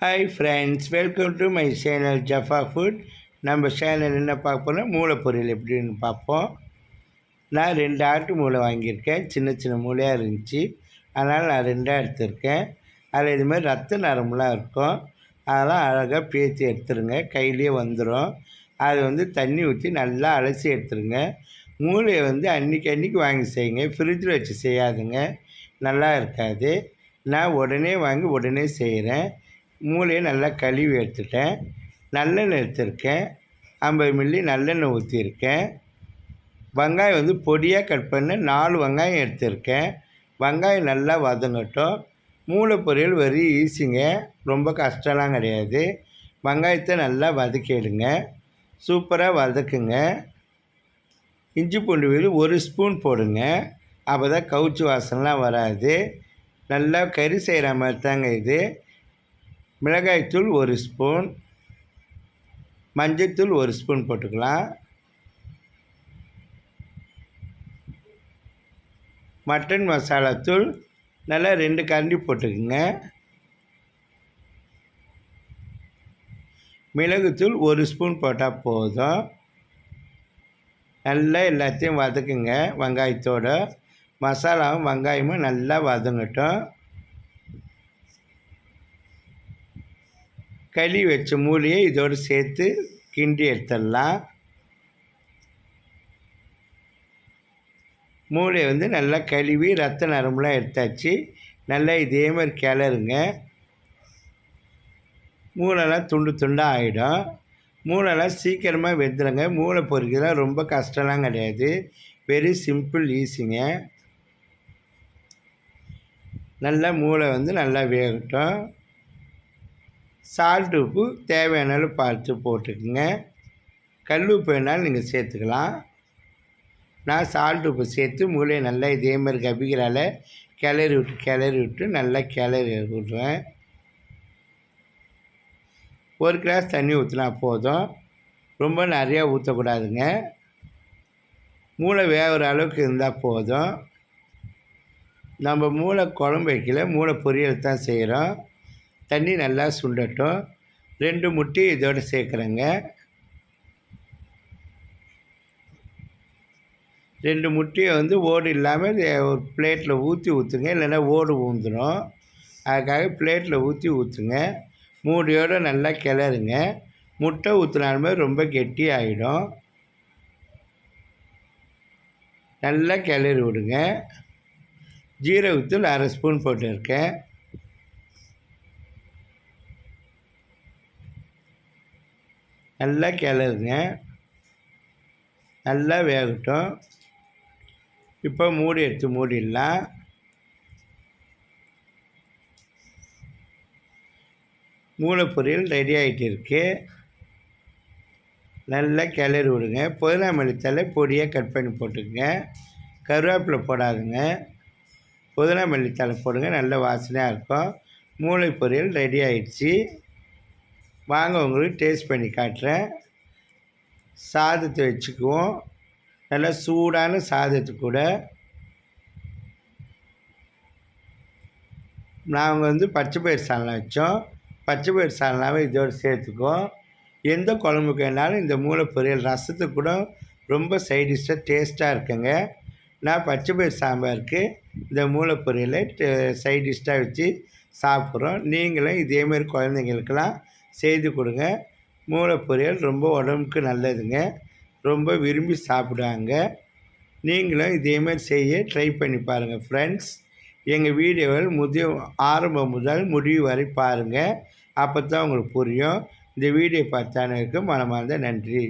Hi friends welcome to my channel Jaffa food நம்ம channel என்ன பார்ப்போம்னா போனால் பொரியல் எப்படின்னு பார்ப்போம். நான் ரெண்டு ஆட்டு மூளை வாங்கியிருக்கேன். சின்ன சின்ன மூளையாக இருந்துச்சு. அதனால் நான் ரெண்டாக எடுத்திருக்கேன். அதில் இதுமாதிரி ரத்த நரம்புலாம் இருக்கும். அதெல்லாம் அழகாக பேசி எடுத்துருங்க. கையிலே வந்துடும் அதை வந்து தண்ணி ஊற்றி நல்லா அலசி எடுத்துருங்க. மூளையை வந்து அன்றைக்கி அன்றைக்கி வாங்கி செய்யுங்க. ஃப்ரிட்ஜில் வச்சு செய்யாதுங்க. நல்லா இருக்காது. நான் உடனே வாங்கி உடனே செய்கிறேன். மூளையை நல்லா கழுவி எடுத்துட்டேன். நல்லெண்ணெய் எடுத்திருக்கேன். ஐம்பது மில்லி நல்லெண்ணெய் ஊற்றிருக்கேன் வெங்காயம் வந்து பொடியாக கட் பண்ண நாலு வெங்காயம் எடுத்திருக்கேன். வெங்காயம் நல்லா வதங்கட்டும். மூளை பொரியல் வெரி ஈஸிங்க. ரொம்ப கஷ்டம்லாம் கிடையாது. வெங்காயத்தை நல்லா வதக்கிடுங்க சூப்பராக வதக்குங்க. இஞ்சி பூண்டு விழு ஒரு ஸ்பூன் போடுங்க. அப்போ தான் கவுச்சி வாசனைலாம் வராது. நல்லா கறி செய்கிற மாதிரி தாங்க இது. மிளகாய்த்தூள் ஒரு ஸ்பூன் மஞ்சத்தூள் ஒரு ஸ்பூன் போட்டுக்கலாம். மட்டன் மசாலாத்தூள் நல்லா ரெண்டு கரண்டி போட்டுக்குங்க. மிளகுத்தூள் ஒரு ஸ்பூன் போட்டால் போதும். நல்லா எல்லாத்தையும் வதக்குங்க வெங்காயத்தோடு. மசாலாவும் வெங்காயமும் நல்லா வதங்கட்டும். களி வச்ச மூலியை இதோடு சேர்த்து கிண்டி எடுத்துடலாம். மூளையை வந்து நல்லா கழுவி ரத்த நரம்புலாம் எடுத்தாச்சு. நல்லா இதே மாதிரி கிளறுங்க. மூளைலாம் துண்டு துண்டாக ஆகிடும் மூளைலாம் சீக்கிரமாக வெந்துடுங்க மூளை பொறிக்கலாம் ரொம்ப கஷ்டம்லாம் கிடையாது. வெரி சிம்பிள் ஈஸிங்க நல்லா மூளை வந்து நல்லா வேகட்டும். சால்ட் உப்பு தேவையானாலும் பார்த்து போட்டுக்குங்க. கல் உப்பு வேணாலும் நீங்கள் சேர்த்துக்கலாம். நான் சால்ட் உப்பு சேர்த்து மூளையை நல்லா இதே மாதிரி கபிக்கிறால கிளறி விட்டு கிளறி விட்டு நல்லா கிளறி விட்ருவேன் ஒரு கிளாஸ் தண்ணி ஊற்றினா போதும். ரொம்ப நிறையா ஊற்றக்கூடாதுங்க மூளை வேகிற அளவுக்கு இருந்தால் போதும். நம்ம மூளை குழம்பு வைக்கல மூளை பொரியல் தான் செய்கிறோம் தண்ணி நல்லா சுண்டட்டும். ரெண்டு முட்டி இதோடு சேர்க்குறேங்க. ரெண்டு முட்டையை வந்து ஓடு இல்லாமல் ஒரு பிளேட்டில் ஊற்றி ஊற்றுங்க. இல்லைன்னா ஓடு ஊந்துடும் அதுக்காக பிளேட்டில் ஊற்றி ஊற்றுங்க. மூடியோடு நல்லா கிளறுங்க. முட்டை ஊற்றினாலுமே ரொம்ப கெட்டி ஆகிடும் நல்லா கிளறி விடுங்க. ஜீரகத்தூள் அரை ஸ்பூன் போட்டிருக்கேன். நல்லா கிளறுங்க. நல்லா வேகட்டும். இப்போ மூடி எடுத்து மூடிடலாம். மூளை பொரியல் ரெடி ஆகிட்டு இருக்குது நல்லா கிளறி விடுங்க. புதினா மல்லித்தலை பொடியாக கட் பண்ணி போட்டுக்கங்க. கருவேப்பிலை போடாதுங்க. புதினா மல்லித்தலை போடுங்க. நல்ல வாசனையாக இருக்கும். மூளை பொரியல் ரெடி ஆகிடுச்சி வாங்க உங்களுக்கு டேஸ்ட் பண்ணி காட்டுறேன். சாதத்தை வச்சுக்குவோம். நல்லா சூடான சாதத்து கூட. நாங்கள் வந்து பச்சை பயிர் சால்னா வச்சோம். பச்சை பயிர் சால்னாவை இதோடு சேர்த்துக்குவோம். எந்த குழம்புக்கு வேணாலும் இந்த மூளை பொரியல் ரசத்துக்கு கூட ரொம்ப சைடிஷ்டாக டேஸ்ட்டாக இருக்குங்க. நான் பச்சை பயிர் சாம்பாருக்கு இந்த மூளை பொரியலை சைடிஷ்டாக வச்சு சாப்பிட்றோம். நீங்களும் இதேமாரி குழந்தைங்களுக்கெல்லாம் செய்து கொடுங்க. மூளை பொரியல் ரொம்ப உடம்புக்கு நல்லதுங்க. ரொம்ப விரும்பி சாப்பிடுவாங்க நீங்களும் இதேமாதிரி செய்ய ட்ரை பண்ணி பாருங்கள் ஃப்ரெண்ட்ஸ் எங்கள் வீடியோவில் முதிய ஆரம்பம் முதல் முடிவு வரை பாருங்கள் அப்போ தான் உங்களுக்கு புரியும். இந்த வீடியோ பார்த்தானருக்கு மனமார்ந்த நன்றி.